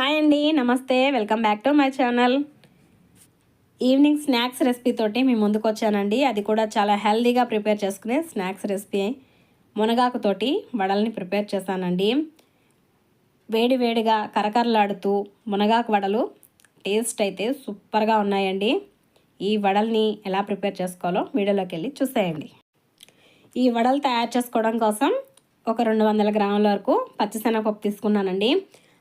Hi అండి నమస్తే. Welcome back to my channel. Evening snacks recipe తోటి మీ ముందుకు వచ్చానండి. అది కూడా చాలా హెల్దీగా ప్రిపేర్ చేసుకునే స్నాక్స్ రెసిపీ. మునగాకుతోటి వడల్ని ప్రిపేర్ చేశానండి. వేడి వేడిగా కరకరలాడుతూ మునగాకు వడలు టేస్ట్ అయితే సూపర్గా ఉన్నాయండి. ఈ వడల్ని ఎలా ప్రిపేర్ చేసుకోవాలో వీడియోలోకి వెళ్ళి చూసేయండి. ఈ వడలు తయారు చేసుకోవడం కోసం ఒక రెండు వందల గ్రాముల వరకు పచ్చిశనగపప్పు తీసుకున్నానండి.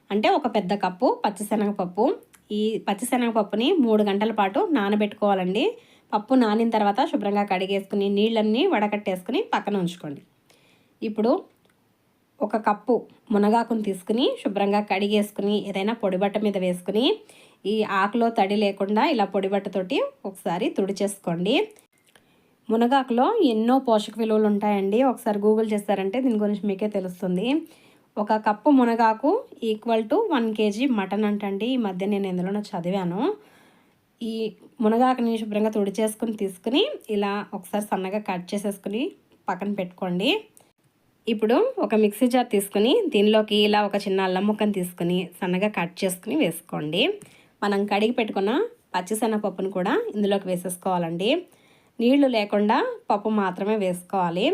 అంటే ఒక పెద్ద కప్పు పచ్చిశనగపప్పు. ఈ పచ్చిశనగపప్పుని మూడు గంటల పాటు నానబెట్టుకోవాలండి. పప్పు నానిన తర్వాత శుభ్రంగా కడిగేసుకుని నీళ్ళన్నీ వడకట్టేసుకుని పక్కన ఉంచుకోండి. ఇప్పుడు ఒక కప్పు మునగాకుని తీసుకుని శుభ్రంగా కడిగేసుకుని ఏదైనా పొడిబట్ట మీద వేసుకుని ఈ ఆకులో తడి లేకుండా ఇలా పొడిబట్టతోటి ఒకసారి తుడిచేసుకోండి. మునగాకులో ఎన్నో పోషక విలువలు ఉంటాయండి. ఒకసారి గూగుల్ చేస్తారంటే దీని గురించి మీకే తెలుస్తుంది. ఒక కప్పు మునగాకు equal to one KG mutton అంటండి. ఈ మధ్య నేను ఎందులోనో చదివాను. ఈ మునగాకుని శుభ్రంగా తుడిచేసుకుని తీసుకుని ఇలా ఒకసారి సన్నగా కట్ చేసేసుకుని పక్కన పెట్టుకోండి. ఇప్పుడు ఒక మిక్సీ జార్ తీసుకుని దీనిలోకి ఇలా ఒక చిన్న అల్లం ముక్కను తీసుకుని సన్నగా కట్ చేసుకుని వేసుకోండి. మనం కడిగి పెట్టుకున్న పచ్చిశనగపప్పును కూడా ఇందులోకి వేసేసుకోవాలండి. నీళ్ళు లేకుండా పప్పు మాత్రమే వేసుకోవాలి.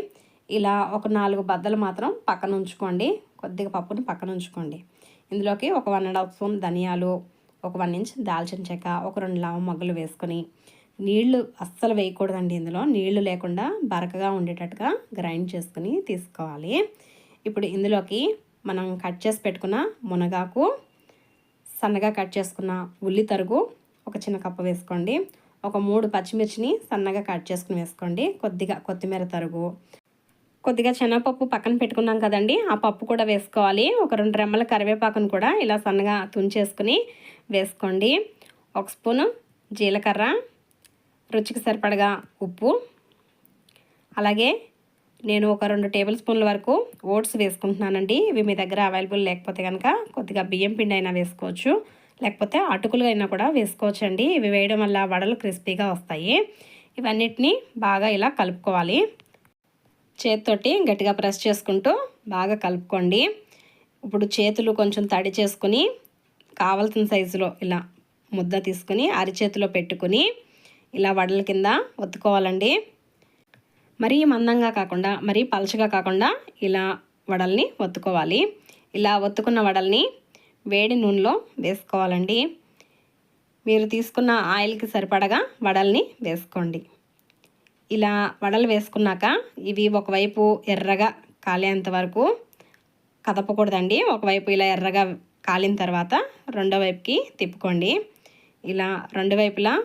ఇలా ఒక నాలుగు బద్దలు మాత్రం పక్కన ఉంచుకోండి. కొద్దిగా పప్పుని పక్కన ఉంచుకోండి. ఇందులోకి ఒక వన్ అండ్ హాఫ్ స్పూన్ ధనియాలు ఒక వన్ ఇంచ్ దాల్చిన చెక్క ఒక రెండు లవం మగ్గులు వేసుకొని నీళ్ళు అస్సలు వేయకూడదండి ఇందులో. నీళ్ళు లేకుండా బరకగా ఉండేటట్టుగా గ్రైండ్ చేసుకుని తీసుకోవాలి. ఇప్పుడు ఇందులోకి మనం కట్ చేసి పెట్టుకున్న మునగాకు సన్నగా కట్ చేసుకున్న ఉల్లి తరుగు ఒక చిన్న కప్పు వేసుకోండి. ఒక మూడు పచ్చిమిర్చిని సన్నగా కట్ చేసుకుని వేసుకోండి. కొద్దిగా కొత్తిమీర తరుగు కొద్దిగా శనగపప్పు పక్కన పెట్టుకున్నాం కదండి. ఆ పప్పు కూడా వేసుకోవాలి. ఒక రెండు రెమ్మల కరివేపాకును కూడా ఇలా సన్నగా తుంచేసుకుని వేసుకోండి. ఒక స్పూను జీలకర్ర రుచికి సరిపడగా ఉప్పు. అలాగే నేను ఒక రెండు టేబుల్ స్పూన్ల వరకు ఓట్స్ వేసుకుంటున్నానండి. ఇవి మీ దగ్గర అవైలబుల్ లేకపోతే కనుక కొద్దిగా బియ్యం పిండి అయినా వేసుకోవచ్చు. లేకపోతే అటుకులు అయినా కూడా వేసుకోవచ్చండి. ఇవి వేయడం వల్ల వడలు క్రిస్పీగా వస్తాయి. ఇవన్నిటిని బాగా ఇలా కలుపుకోవాలి. చేతితోటి గట్టిగా ప్రెస్ చేసుకుంటూ బాగా కలుపుకోండి. ఇప్పుడు చేతులు కొంచెం తడి చేసుకుని కావలసిన సైజులో ఇలా ముద్ద తీసుకుని అరిచేతిలో పెట్టుకుని ఇలా వడల కింద ఒత్తుకోవాలండి. మరీ మందంగా కాకుండా మరీ పలచగా కాకుండా ఇలా వడల్ని ఒత్తుకోవాలి. ఇలా ఒత్తుకున్న వడల్ని వేడి నూనెలో వేసుకోవాలండి. మీరు తీసుకున్న ఆయిల్కి సరిపడగా వడల్ని వేసుకోండి. ఇలా వడలు వేసుకున్నాక ఇవి ఒకవైపు ఎర్రగా కాలేంత వరకు కదపకూడదండి. ఒకవైపు ఇలా ఎర్రగా కాలిన తర్వాత రెండో వైపుకి తిప్పుకోండి. ఇలా రెండు వైపులా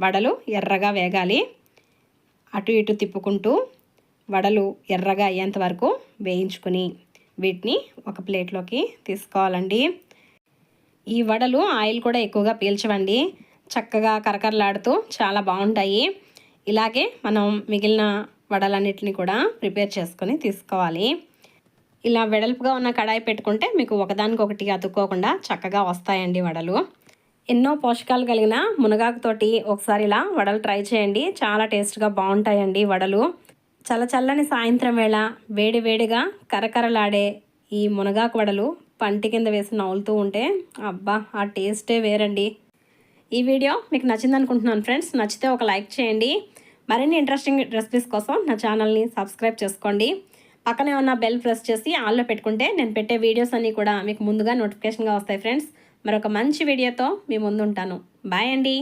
వడలు ఎర్రగా వేగాలి. అటు ఇటు తిప్పుకుంటూ వడలు ఎర్రగా అయ్యేంత వరకు వేయించుకుని వీటిని ఒక ప్లేట్లోకి తీసుకోవాలండి. ఈ వడలు ఆయిల్ కూడా ఎక్కువగా పీల్చవండి. చక్కగా కరకరలాడుతూ చాలా బాగుంటాయి. ఇలాగే మనం మిగిలిన వడలన్నిటిని కూడా ప్రిపేర్ చేసుకొని తీసుకోవాలి. ఇలా వెడల్పుగా ఉన్న కడాయి పెట్టుకుంటే మీకు ఒకదానికొకటి అతుక్కోకుండా చక్కగా వస్తాయండి వడలు. ఎన్నో పోషకాలు కలిగిన మునగాకుతోటి ఒకసారి ఇలా వడలు ట్రై చేయండి. చాలా టేస్ట్గా బాగుంటాయండి వడలు. చల్ల చల్లని సాయంత్రం వేళ వేడి వేడిగా కరకరలాడే ఈ మునగాకు వడలు పంటి కింద వేసి నవ్వులుతూ ఉంటే అబ్బా ఆ టేస్టే వేరండి. ఈ వీడియో మీకు నచ్చింది అనుకుంటున్నాను ఫ్రెండ్స్. నచ్చితే ఒక లైక్ చేయండి. మరిన్ని ఇంట్రెస్టింగ్ రెసిపీస్ కోసం నా ఛానల్ని సబ్స్క్రైబ్ చేసుకోండి. పక్కనే ఉన్న బెల్ ప్రెస్ చేసి ఆన్లో పెట్టుకుంటే నేను పెట్టే వీడియోస్ అన్నీ కూడా మీకు ముందుగా నోటిఫికేషన్గా వస్తాయి ఫ్రెండ్స్. మరొక మంచి వీడియోతో మీ ముందుంటాను. బాయ్ అండి.